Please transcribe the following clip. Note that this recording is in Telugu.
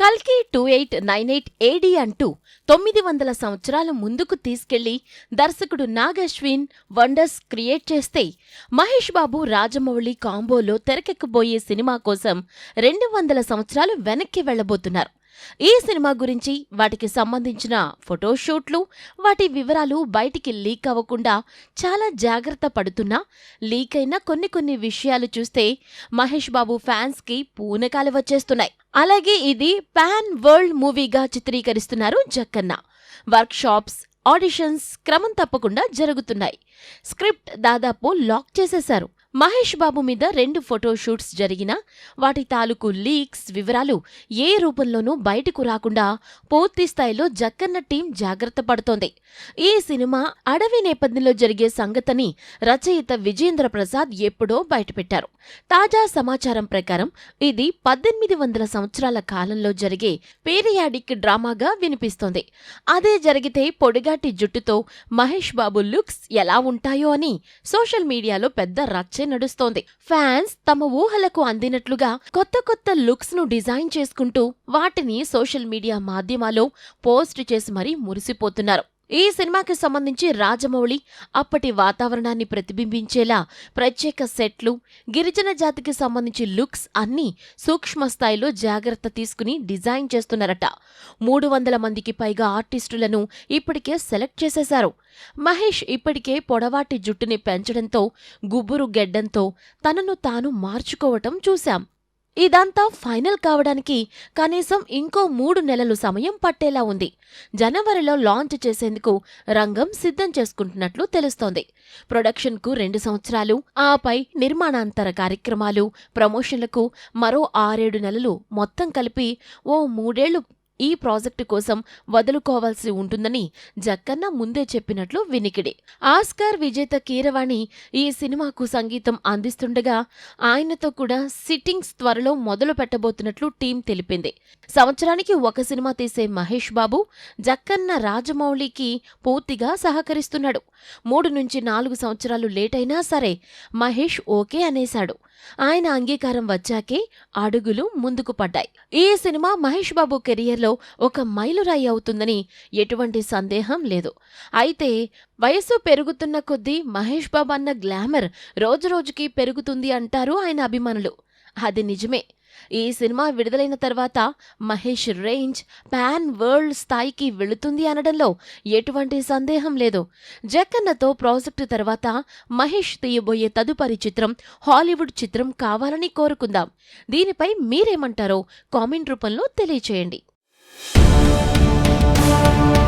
కల్కి two eight nine eight AD అంటూ తొమ్మిది వందల సంవత్సరాల ముందుకు తీసుకెళ్ళి దర్శకుడు నాగశ్విన్ వండర్స్ క్రియేట్ చేస్తే మహేష్ బాబు రాజమౌళి కాంబోలో తెరకెక్కబోయే సినిమా కోసం రెండు వందల సంవత్సరాలు వెనక్కి వెళ్ళబోతున్నారు ఈ సినిమా గురించి వాటికి సంబంధించిన ఫోటోషూట్లు వాటి వివరాలు బయటికి లీక్ అవ్వకుండా చాలా జాగ్రత్త పడుతున్నా లీక్ అయిన కొన్ని కొన్ని విషయాలు చూస్తే మహేష్ బాబు ఫ్యాన్స్కి పూనకాలు వచ్చేస్తున్నాయి. అలాగే ఇది పాన్ వరల్డ్ మూవీగా చిత్రీకరిస్తున్నారు జక్కన్న. వర్క్షాప్స్ ఆడిషన్స్ క్రమం తప్పకుండా జరుగుతున్నాయి. స్క్రిప్ట్ దాదాపు లాక్ చేసేశారు. మహేష్ బాబు మీద రెండు ఫోటోషూట్స్ జరిగినా వాటి తాలూకు లీక్స్ వివరాలు ఏ రూపంలోనూ బయటకు రాకుండా పూర్తి స్థాయిలో జక్కన్న టీం జాగ్రత్త పడుతోంది. ఈ సినిమా అడవి నేపథ్యంలో జరిగే సంగతని రచయిత విజేంద్ర ప్రసాద్ ఎప్పుడో బయటపెట్టారు. తాజా సమాచారం ప్రకారం ఇది పద్దెనిమిది వందల సంవత్సరాల కాలంలో జరిగే పీరియాడిక్ డ్రామాగా వినిపిస్తోంది. అదే జరిగితే పొడిగాటి జుట్టుతో మహేష్ బాబు లుక్స్ ఎలా ఉంటాయో అని సోషల్ మీడియాలో పెద్ద రచ నడుస్తోంది. ఫ్యాన్స్ తమ ఊహలకు అందినట్లుగా కొత్త కొత్త లుక్స్ను డిజైన్ చేసుకుంటూ వాటిని సోషల్ మీడియా మాధ్యమాల్లో పోస్ట్ చేసి మరీ మురిసిపోతున్నారు. ఈ సినిమాకి సంబంధించి రాజమౌళి అప్పటి వాతావరణాన్ని ప్రతిబింబించేలా ప్రత్యేక సెట్లు గిరిజన జాతికి సంబంధించి లుక్స్ అన్నీ సూక్ష్మ స్థాయిలో జాగ్రత్త తీసుకుని డిజైన్ చేస్తున్నారట. మూడు వందల మందికి పైగా ఆర్టిస్టులను ఇప్పటికే సెలెక్ట్ చేసేశారు. మహేష్ ఇప్పటికే పొడవాటి జుట్టుని పెంచడంతో గుబురు గెడ్డంతో తనను తాను మార్చుకోవటం చూశాం. ఇదంతా ఫైనల్ కావడానికి కనీసం ఇంకో మూడు నెలలు సమయం పట్టేలా ఉంది. జనవరిలో లాంచ్ చేసేందుకు రంగం సిద్ధం చేసుకుంటున్నట్లు తెలుస్తోంది. ప్రొడక్షన్కు రెండు సంవత్సరాలు ఆపై నిర్మాణాంతర కార్యక్రమాలు ప్రమోషన్లకు మరో ఆరేడు నెలలు మొత్తం కలిపి ఓ మూడేళ్ళు ఈ ప్రాజెక్టు కోసం వదులుకోవాల్సి ఉంటుందని జక్కన్న ముందే చెప్పినట్లు వినికిడి. ఆస్కార్ విజేత కీరవాణి ఈ సినిమాకు సంగీతం అందిస్తుండగా ఆయనతో కూడా సిట్టింగ్స్ త్వరలో మొదలు పెట్టబోతున్నట్లు టీం తెలిపింది. సంవత్సరానికి ఒక సినిమా తీసే మహేష్ బాబు జక్కన్న రాజమౌళికి పూర్తిగా సహకరిస్తున్నాడు. మూడు నుంచి నాలుగు సంవత్సరాలు లేటైనా సరే మహేష్ ఓకే అనేశాడు. ఆయన అంగీకారం వచ్చాకే అడుగులు ముందుకు పడ్డాయి. ఈ సినిమా మహేష్ బాబు కెరియర్లో ఒక మైలురాయి అవుతుందని ఎటువంటి సందేహం లేదు. అయితే వయసు పెరుగుతున్న కొద్దీ మహేష్ బాబు అన్న గ్లామర్ రోజురోజుకి పెరుగుతుంది అంటారు ఆయన అభిమానులు. అది నిజమే. ఈ సినిమా విడుదలైన తర్వాత మహేష్ రేంజ్ పాన్ వరల్డ్ స్థాయికి వెళుతుంది అనడంలో ఎటువంటి సందేహం లేదు. జక్కన్నతో ప్రాజెక్టు తర్వాత మహేష్ తీయబోయే తదుపరి చిత్రం హాలీవుడ్ చిత్రం కావాలని కోరుకుందాం. దీనిపై మీరేమంటారో కామెంట్ రూపంలో తెలియచేయండి. Thank you.